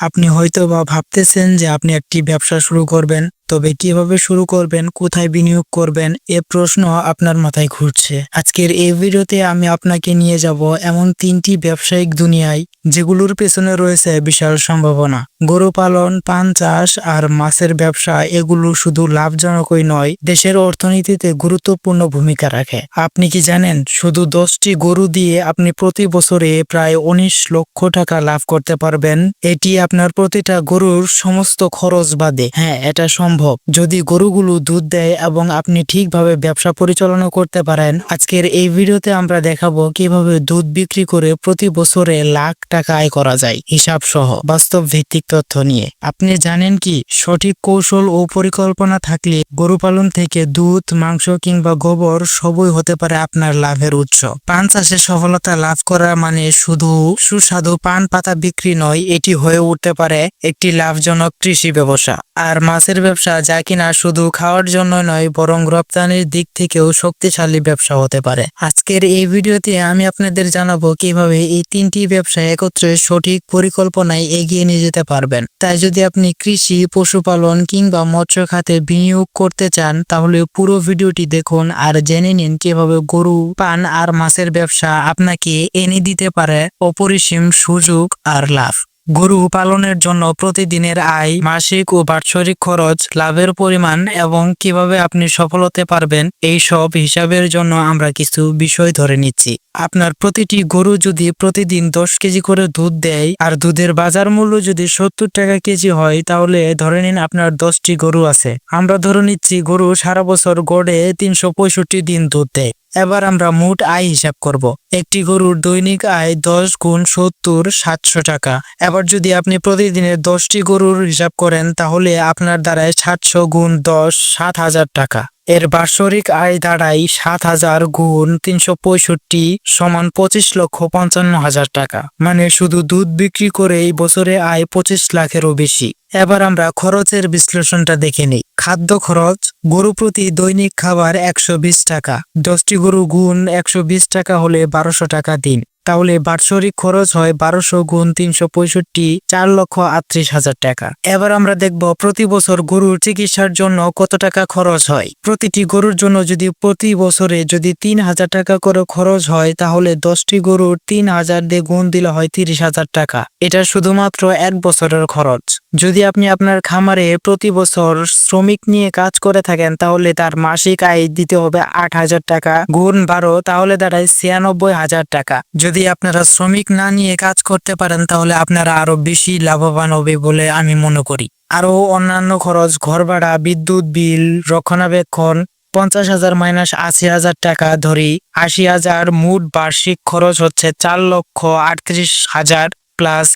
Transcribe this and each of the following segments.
আপনি হয়তো বা ভাবতেছেন যে আপনি একটি ব্যবসা শুরু করবেন। তবে কীভাবে শুরু করবেন, কোথায় বিনিয়োগ করবেন, এ প্রশ্ন আপনার মাথায় ঘুরছে। আজকের এই ভিডিওতে আমি আপনাকে নিয়ে যাব এমন তিনটি ব্যবসায়িক দুনিয়ায় যেগুলোর পেছনে রয়েছে বিশাল সম্ভাবনা। গরু পালন, পান চাষ আর মাছের ব্যবসা এগুলো শুধু লাভজনকই নয়, দেশের অর্থনীতিতে গুরুত্বপূর্ণ ভূমিকা রাখে। আপনি কি জানেন, শুধু দশটি গরু দিয়ে আপনি প্রতি বছরে প্রায় উনিশ লক্ষ টাকা লাভ করতে পারবেন? এটি আপনার প্রতিটা গরুর সমস্ত খরচ বাদে। হ্যাঁ এটা সম্ভব। যদি গরুগুলো দুধ দেয় এবং আপনি ঠিকভাবে ব্যবসা পরিচালনা করতে পারেন, আজকের এই ভিডিওতে আমরা দেখাবো কীভাবে দুধ বিক্রি করে প্রতি বছরে লাখ টাকা আয় করা যায়, হিসাব সহ। বাস্তব ভিত্তিক তথ্য নিয়ে। আপনি জানেন কি, সঠিক কৌশল ও পরিকল্পনা থাকলে গরু পালন থেকে দুধ, মাংস কিংবা গোবর সবই হতে পারে আপনার লাভের উৎস। পান চাষে সফলতা লাভ করা মানে শুধু সুস্বাদু পান পাতা বিক্রি নয়, এটি হয়ে উঠতে পারে একটি লাভজনক কৃষি ব্যবসা। আর মাছের ব্যবসা যা কিনা শুধু খাওয়ার জন্য নয়, বরং রপ্তানির দিক থেকেও শক্তিশালী ব্যবসা হতে পারে। আজকের এই ভিডিওতে আমি আপনাদের জানাব কীভাবে এই তিনটি ব্যবসা একত্রে সঠিক পরিকল্পনায় এগিয়ে নিয়ে যেতে পারবেন। তাই যদি আপনি কৃষি, পশুপালন কিংবা মৎস্য খাতে বিনিয়োগ করতে চান, তাহলে পুরো ভিডিওটি দেখুন আর জেনে নিন কীভাবে গরু, পান আর মাছের ব্যবসা আপনাকে এনে দিতে পারে অপরিসীম সুযোগ আর লাভ। গরু পালনের জন্য প্রতিদিনের আয়, মাসিক ও বাৎসরিক খরচ, লাভের পরিমাণ এবং কীভাবে আপনি সফল হতে পারবেন, এই সব হিসাবের জন্য আমরা কিছু বিষয় ধরে নিচ্ছি। আপনার প্রতিটি গরু যদি প্রতিদিন দশ কেজি করে দুধ দেয় আর দুধের বাজার মূল্য যদি সত্তর টাকা কেজি হয়, তাহলে ধরে নিন আপনার দশটি গরু আছে। আমরা ধরে নিচ্ছি গরু সারা বছর গড়ে তিনশো পঁয়ষট্টি দিন দুধ দেয়। এবার আমরা মোট আয় হিসাব করব। একটি গরুর দৈনিক আয় দশ গুণ সত্তর, সাতশো টাকা এবার যদি আপনি প্রতিদিনের দশটি গরুর হিসাব করেন, তাহলে আপনার দ্বারায় সাতশো গুণ দশ, সাত হাজার টাকা এর বাৎসরিক আয় দাঁড়ায় সাত হাজার গুণ তিনশো পঁয়ষট্টি সমান পঁচিশ লক্ষ পঞ্চান্ন হাজার টাকা। মানে শুধু দুধ বিক্রি করেই বছরে আয় পঁচিশ লাখেরও বেশি। এবার আমরা খরচের বিশ্লেষণটা দেখে নিই। খাদ্য খরচ, গরু প্রতি দৈনিক খাবার একশো বিশ টাকা। দশটি গরু গুণ একশো বিশ টাকা হলে বারোশো টাকা দিন। তাহলে বাৎসরিক খরচ হয় বারোশো গুণ তিনশো পঁয়ষট্টি, চার লক্ষ আটত্রিশ হাজার টাকা। এবার আমরা দেখব প্রতি বছর গরুর চিকিৎসার জন্য কত টাকা খরচ হয়। প্রতিটি গরুর জন্য যদি প্রতি বছরে যদি তিন হাজার টাকা করে খরচ হয়, তাহলে দশটি গরুর তিন হাজার দিয়ে গুণ দিলে হয় তিরিশ হাজার টাকা। এটা শুধুমাত্র এক বছরের খরচ। যদি আপনি আপনার খামারে প্রতি বছর শ্রমিক নিয়ে কাজ করে থাকেন, তাহলে তার মাসিক আয় দিতে হবে আট হাজার টাকা গুণ বারো, তাহলে দাঁড়ায় ছিয়ানব্বই হাজার টাকা। যদি আপনারা শ্রমিক না নিয়ে কাজ করতে পারেন, তাহলে আপনারা আরও বেশি লাভবান হবে বলে আমি মনে করি। আরও অন্যান্য খরচ, ঘর ভাড়া, বিদ্যুৎ বিল, রক্ষণাবেক্ষণ, পঞ্চাশ হাজার মাইনাস আশি হাজার টাকা ধরি, আশি হাজার মোট বার্ষিক খরচ হচ্ছে চার লক্ষ আটত্রিশ হাজার প্লাস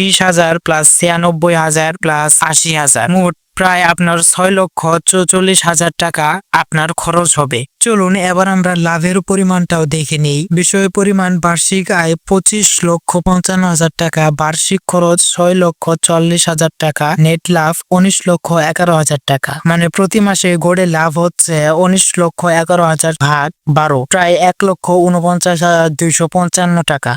ত্রিশ হাজার প্লাস ছিয়ানব্বই হাজার প্লাস আশি হাজার। মোট প্রায় আপনার ছয় লক্ষ চৌচল্লিশ হাজার টাকা আপনার খরচ হবে। চলুন এবার আমরা লাভের পরিমাণটাও দেখে নেই। বিষয় পরিমাণ বার্ষিক আয় পঁচিশ লক্ষ পঞ্চান্ন হাজার টাকা, বার্ষিক খরচ ছয় লক্ষ চল্লিশ হাজার টাকা নেট লাভ উনিশ লক্ষ এগারো হাজার টাকা। মানে প্রতি মাসে গড়ে লাভ হচ্ছে উনিশ লক্ষ এগারো হাজার ভাগ বারো, প্রায় এক লক্ষ উনপঞ্চাশ হাজার দুইশো পঞ্চান্ন টাকা।